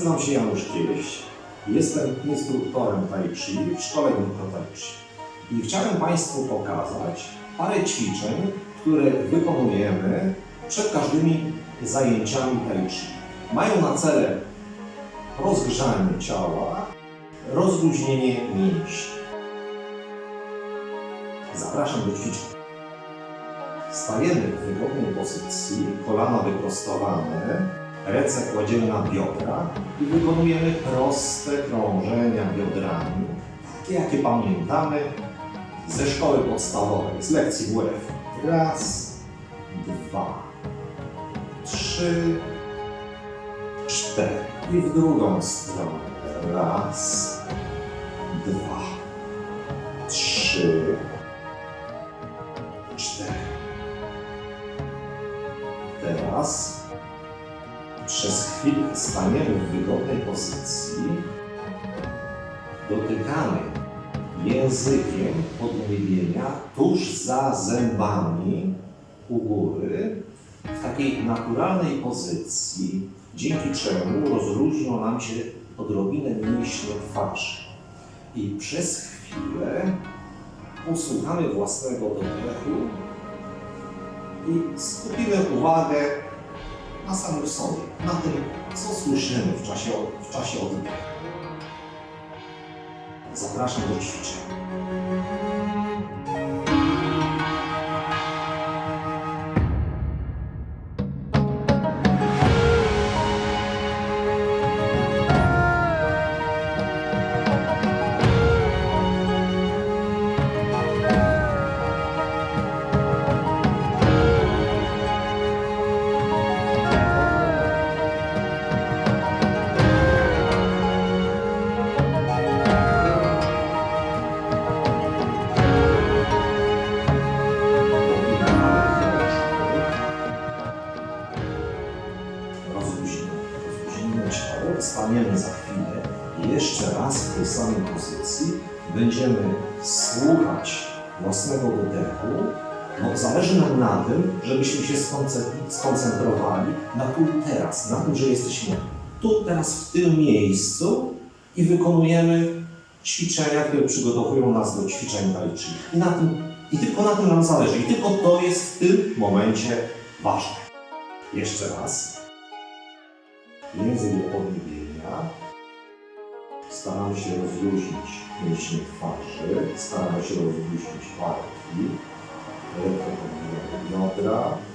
Nazywam się Janusz Kieś. Jestem instruktorem Tai Chi w szkole Niko Tai Chi. I chciałem Państwu pokazać parę ćwiczeń, które wykonujemy przed każdymi zajęciami Tai Chi. Mają na cele rozgrzanie ciała, rozluźnienie mięśni. Zapraszam do ćwiczeń. Stajemy w wygodnej pozycji, kolana wyprostowane, ręce kładziemy na biodra i wykonujemy proste krążenia biodrami, takie jakie pamiętamy ze szkoły podstawowej, z lekcji WF. Raz, dwa, trzy, cztery. I w drugą stronę. Raz, dwa, trzy, cztery. Teraz przez chwilę staniemy w wygodnej pozycji, dotykamy językiem podniebienia tuż za zębami u góry w takiej naturalnej pozycji, dzięki czemu rozluźnią nam się odrobinę mięśnie twarzy. I przez chwilę usłuchamy własnego oddechu i skupimy uwagę na samym sobie, na tym, co słyszymy w czasie, w czasie oddechu. Zapraszam do ćwiczeń. Teraz w tym miejscu i wykonujemy ćwiczenia, które przygotowują nas do ćwiczeń Tai. I, I tylko na tym nam zależy. I tylko to jest w tym momencie ważne. Jeszcze raz. Do podniebienia. Staramy się rozluźnić mięśnie twarzy. Staramy się rozluźnić barki. Lekko podniebimy biodra.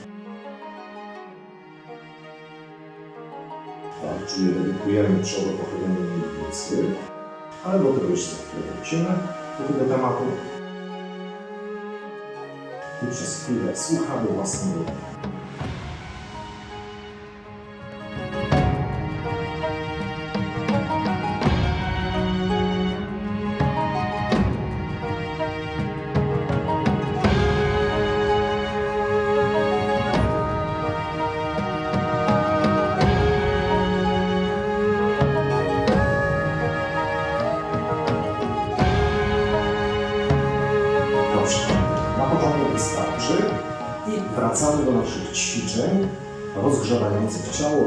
Tak, czyli redukujemy przodopochylenie miednicy. Ale do tego jeszcze za chwilę wrócimy, do tego tematu. I przez chwilę słuchamy własnego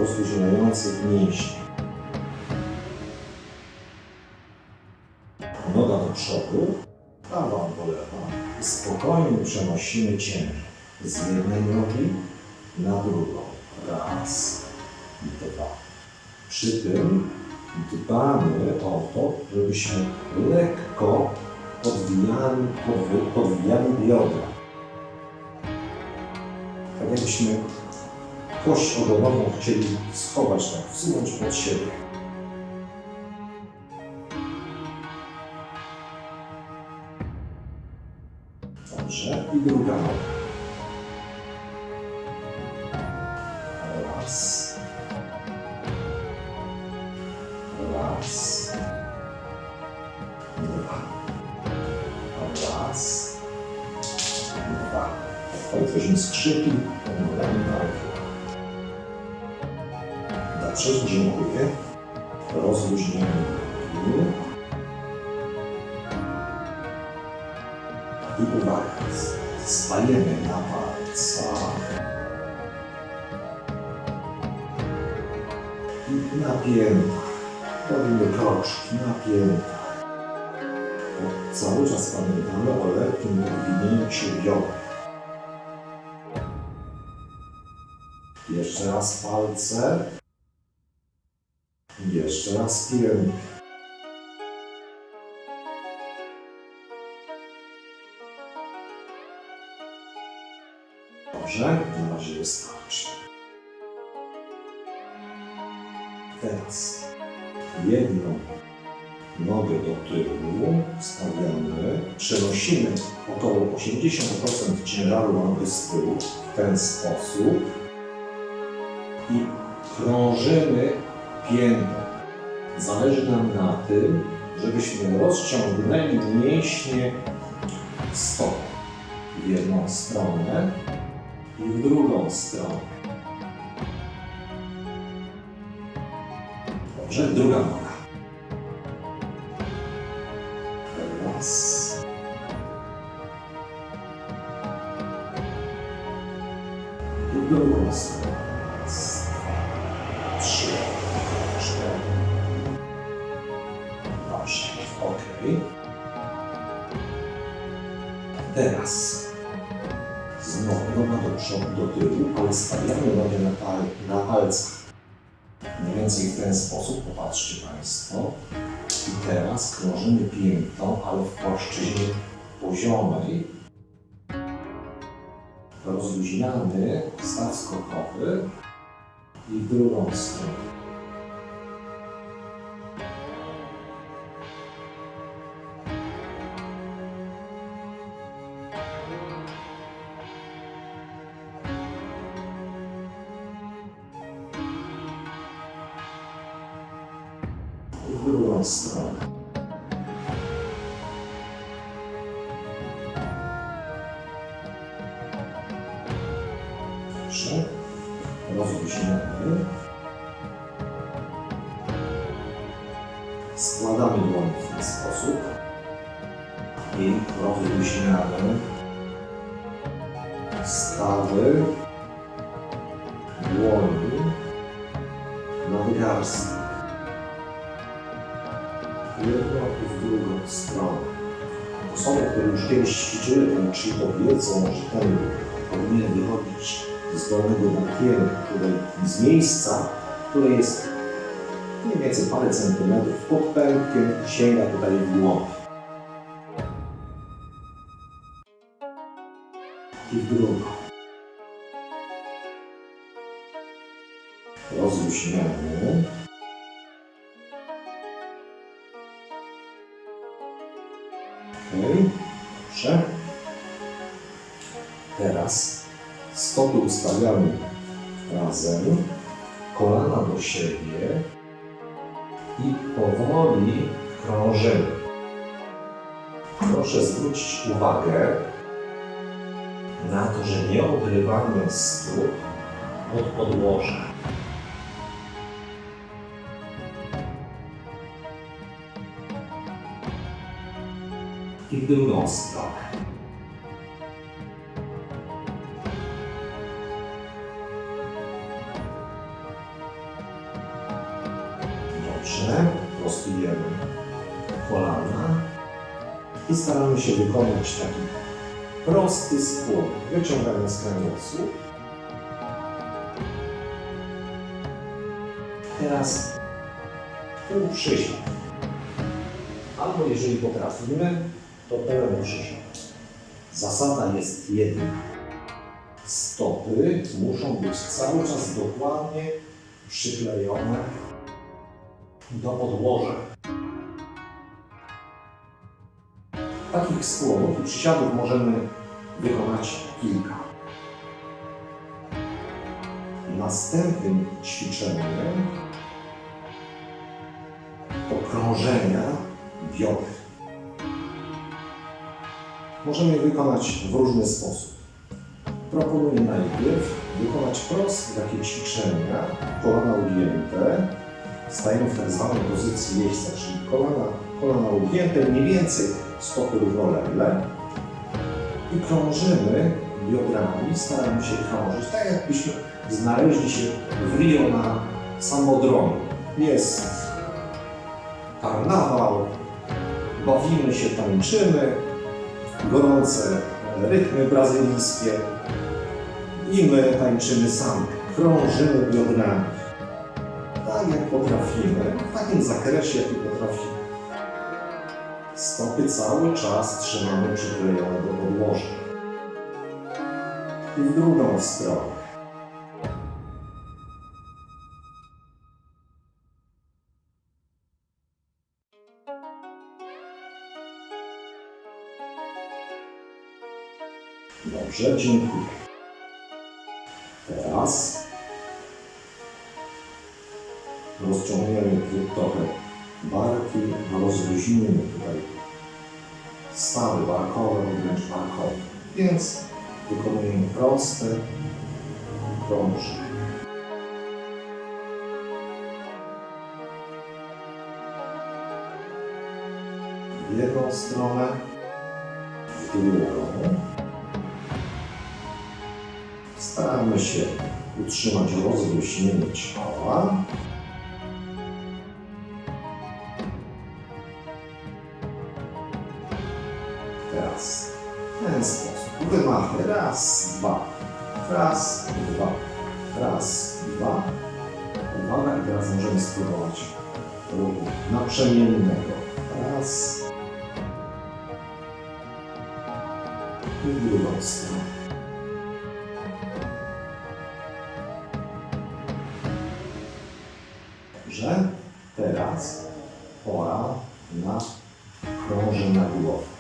rozluźniających mięśnie. Noga do przodu, prawa do lewa i spokojnie przenosimy ciężar z jednej nogi na drugą. Raz, dwa. Przy tym dbamy o to, żebyśmy lekko podwijali, podwi- podwijali biodra. Tak jakbyśmy kość ogonową chcieli schować, tak wsunąć pod siebie. I uwaga, stajemy na palcach. Na piętach. Robimy kroczki na piętach. Cały czas pamiętamy o lekkim wyginięciu biodra. Jeszcze raz palce. Jeszcze raz pięty. Wystarczy. Teraz jedną nogę do tyłu stawiamy, przenosimy około 80% ciężaru nogi z tyłu w ten sposób i krążymy piętą. Zależy nam na tym, żebyśmy rozciągnęli mięśnie stóp w jedną stronę i w drugą stronę. Dobrze, druga noga. Raz. I w drugą stronę. Raz, dwa, trzy, cztery. Dobrze, ok. Teraz znowu noga do przodu, do tyłu, ale stawiamy nogę na, pal, na palcach. Mniej więcej w ten sposób, popatrzcie Państwo. I teraz krążymy piętą, ale w płaszczyźnie poziomej. Rozluźniamy staw skokowy i w drugą stronę. Dobrze. Rozluźniamy. Składamy dłonie w ten sposób i rozluźniamy stawy dłoni nadgarstek. Jedną i w drugą stronę. Osoby, które już kiedyś ćwiczyły ten czyli to wiedzą, że ten powinien wychodzić z dolnego bakienu, który z miejsca, które jest mniej więcej parę centymetrów pod pępkiem, sięga tutaj w głąb. I w drugą. Rozluźniamy. Stopy ustawiamy razem, kolana do siebie i powoli krążymy. Proszę zwrócić uwagę na to, że nie odrywamy stóp od podłoża. I w drugą stronę. Dobrze, prostujemy kolana i staramy się wykonać taki prosty skłon, wyciągając kręgosłup. Teraz pół przysiad. Albo jeżeli potrafimy, to pełen przysiad. Zasada jest jedna. Stopy muszą być cały czas dokładnie przyklejone do podłoża. Takich skłonów i przysiadów możemy wykonać kilka. Następnym ćwiczeniem to krążenia biodr. Możemy je wykonać w różny sposób. Proponuję najpierw wykonać proste takie ćwiczenia, kolana ugięte, Stajemy w tak zwanej pozycji jeźdźca, czyli kolana, kolana ugięte, mniej więcej stopy równolegle i krążymy biodrami, staramy się krążyć, tak jakbyśmy znaleźli się w Rio na samodromu. Jest karnawał, bawimy się, tańczymy, gorące rytmy brazylijskie i my tańczymy sami, krążymy biodrami. Tak jak potrafimy, w takim zakresie, jaki potrafimy. Stopy cały czas trzymamy przyklejone do podłoża. I w drugą stronę. Dobrze, dziękuję. Teraz rozciągniemy trochę barki, rozluźnimy tutaj stawy barkowe, wręcz barkowe. Więc wykonujemy proste krążenie. W jedną stronę, w drugą. Staramy się utrzymać rozluźnienie ciała. Raz, dwa. Raz, dwa. Raz, dwa. Uwaga i teraz możemy spróbować ruchu naprzemiennego. Raz. I w drugą stronę. Teraz pora na krążenie głowy. Drugą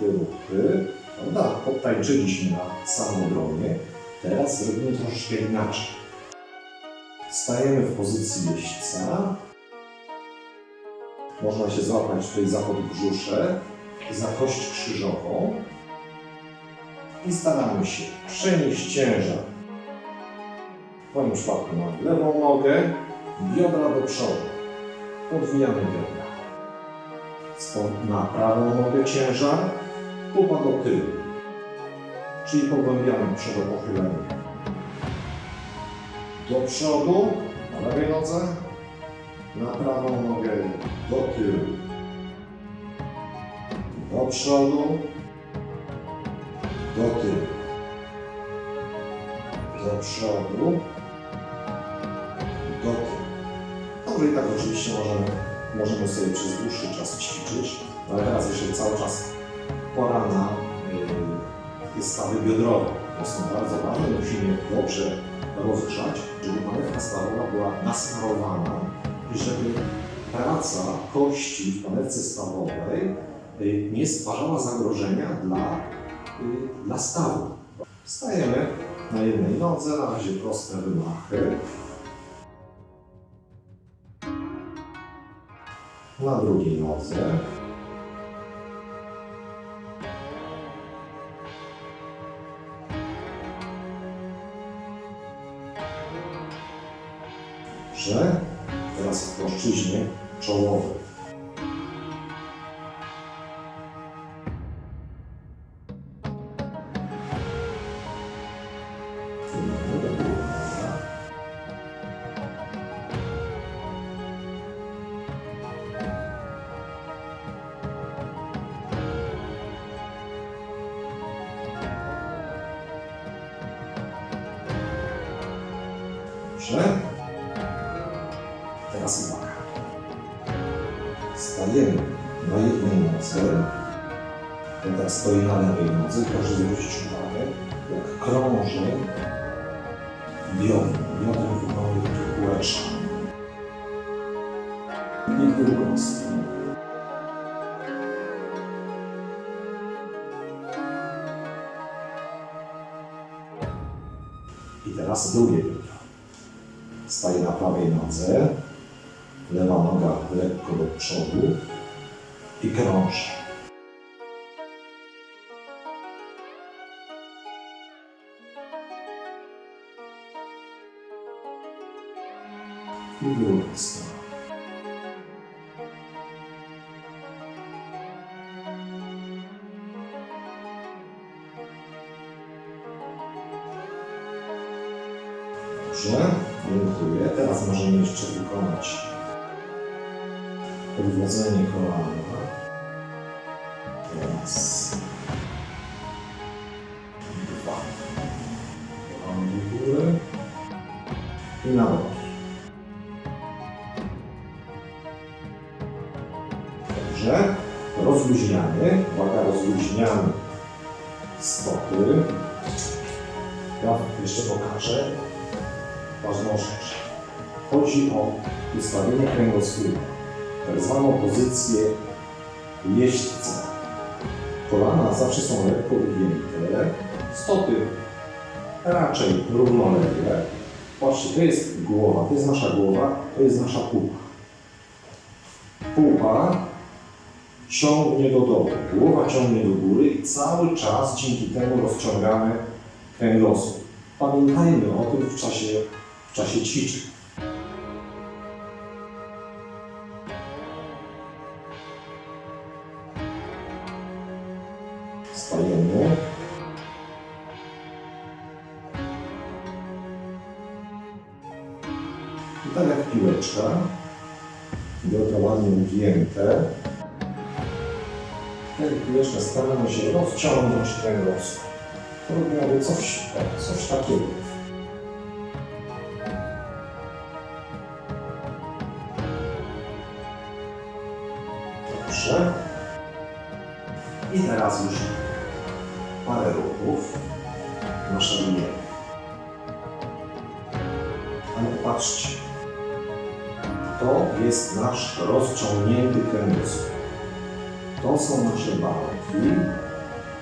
ruchy, prawda? Podtańczyliśmy na samodronie. Teraz zrobimy troszeczkę inaczej. Stajemy w pozycji jeźdźca. Można się złapać tutaj za podbrzusze, za kość krzyżową i staramy się przenieść ciężar w moim przypadku na lewą nogę, biodra do przodu. Podwijamy biodra. Stąd na prawą nogę ciężar, pupa do tyłu. Czyli pogłębiamy przodopochylenie. Do przodu, na lewej nodze, na prawą nogę do tyłu. Do przodu, do tyłu. Do przodu, do tyłu. Dobrze, i tak oczywiście możemy, możemy sobie przez dłuższy czas ćwiczyć, ale teraz jeszcze cały czas pora na yy, stawy biodrowe. To są bardzo ważne, musimy dobrze rozgrzać, żeby panewka stawowa była nasmarowana i żeby praca kości w panewce stawowej yy, nie stwarzała zagrożenia dla, yy, dla stawu. Stajemy na jednej nodze, na razie proste wymachy. Na drugiej nodze. Dobrze. Teraz w płaszczyźnie czołowej. Krąży biodrem. Biodrem wykonuje takie kółeczka. I w drugą stronę. I teraz drugie biodro. Staje na prawej nodze, lewa noga lekko do przodu i krąży. królestwa. Dobrze, dziękuję. Teraz możemy jeszcze wykonać odwrodzenie kolana. Teraz ustawienie kręgosłupa, tak zwaną pozycję jeźdźca. Kolana zawsze są lekko ugięte, stopy raczej równolegle. Patrzcie, to jest głowa, to jest nasza głowa, to jest nasza pupa. Pupa ciągnie do dołu, głowa ciągnie do góry i cały czas dzięki temu rozciągamy kręgosłup. Pamiętajmy o tym w czasie, w czasie ćwiczeń. grubsza biodra ładnie ugięte. Wtedy kuleczkę staramy się rozciągnąć ten los. To robiłaby coś, coś takiego. Dobrze. I teraz już parę ruchów. Nasza linia jest nasz rozciągnięty kręgosłup. To są nasze barki.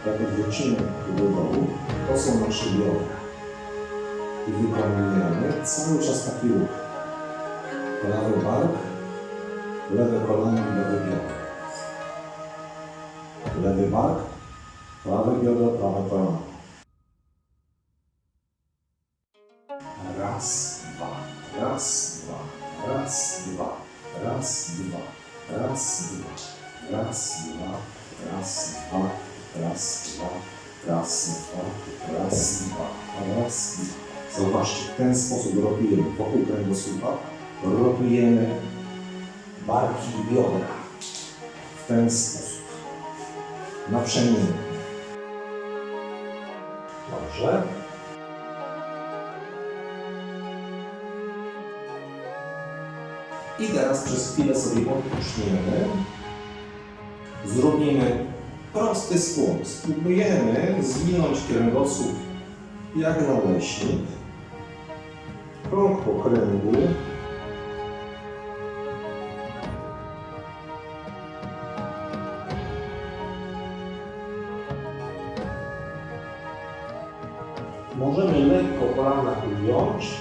Jak odwrócimy do dołu, to są nasze biodra. I wykonujemy cały czas taki ruch. Prawy bark, lewe kolano i lewe biodro. Lewy bark, prawe biodro, prawe kolano. Raz, dwa, raz, dwa, raz, dwa, raz, dwa, raz, dwa, raz, dwa, raz, dwa, raz, dwa, raz, dwa, raz, dwa, raz, dwa. W ten sposób rotujemy wokół kręgosłupa, rotujemy barki i biodra. W ten sposób. Naprzemiennie. Dobrze. I teraz przez chwilę sobie odpoczniemy. Zrobimy prosty skłon. Spróbujemy zwinąć kręgosłup jak naleśnik. Krąg po kręgu. Możemy lekko kolana ugiąć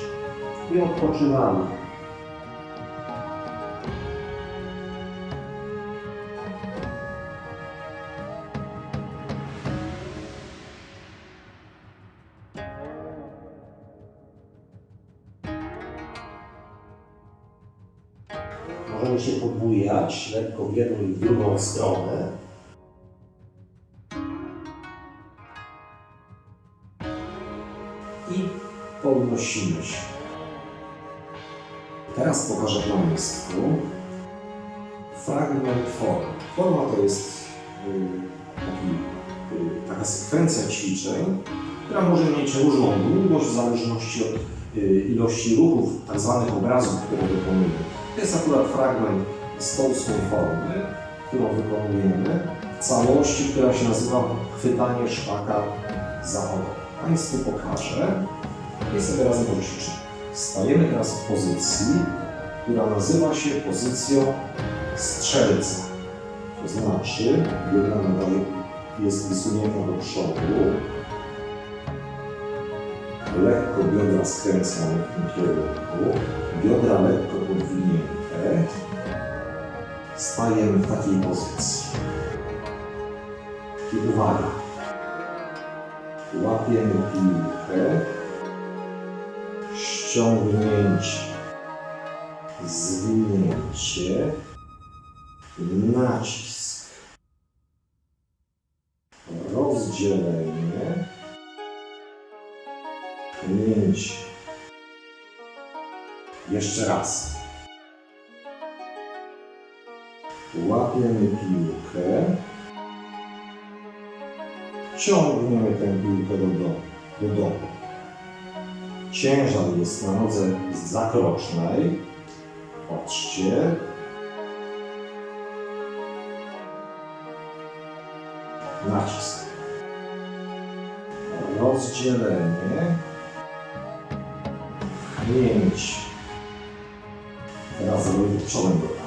i odpoczywamy. Drugą stronę. I podnosimy się. Teraz pokażę Państwu fragment formy. Forma to jest y, taki, y, taka sekwencja ćwiczeń, która może mieć różną długość w zależności od y, ilości ruchów, tak zwanych obrazów, które wykonujemy. To jest akurat fragment z swą formy, którą wykonujemy w całości, która się nazywa chwytanie szpaka za ogon. Państwu pokażę i sobie razem pożyczymy. Stajemy teraz w pozycji, która nazywa się pozycją strzelca. To znaczy, biodra nadal jest wysunięta do przodu, lekko biodra skręcamy w tym kierunku, biodra lekko podwinięte. Stajemy w takiej pozycji. I uwaga, łapiemy piłkę, ściągnięcie, zwinięcie, nacisk, rozdzielenie, pchnięcie. Jeszcze raz. Łapiemy piłkę, ciągniemy tę piłkę do dołu. Do dołu. Ciężar jest na nodze zakrocznej. Patrzcie. Nacisk. Rozdzielenie. Pchnięcie. Teraz zrobię przodem do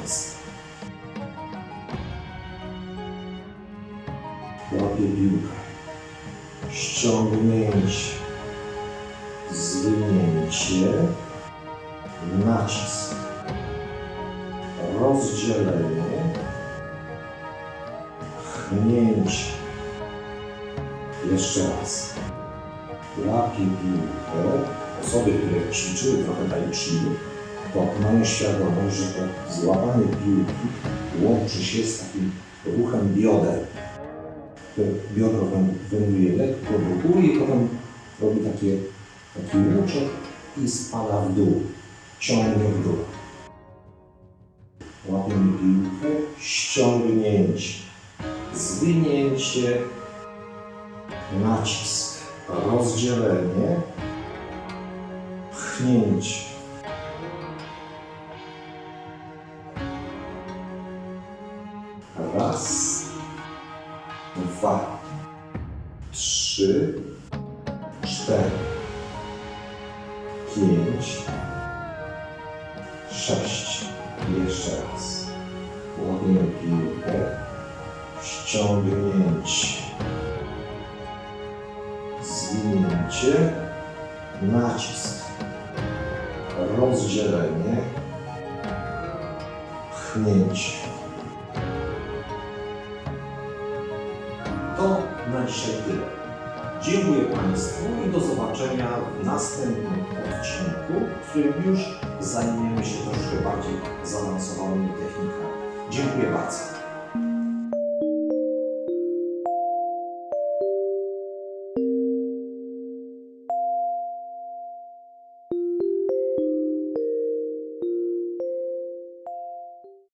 że to złapanie piłki łączy się z takim ruchem bioder. To biodro wę- wędruje lekko do góry i potem robi takie, taki łuczek i spada w dół. Ciągnie w dół. Łapiemy piłkę, ściągnięcie, zwinięcie, nacisk, rozdzielenie, pchnięcie. Trzy, cztery, pięć, sześć. Jeszcze raz. Łapiemy piłkę, ściągnięcie, zwinięcie, nacisk, rozdzielenie, pchnięcie. To na dzisiaj. Dziękuję Państwu i do zobaczenia w następnym odcinku, w którym już zajmiemy się troszkę bardziej zaawansowanymi technikami. Dziękuję bardzo.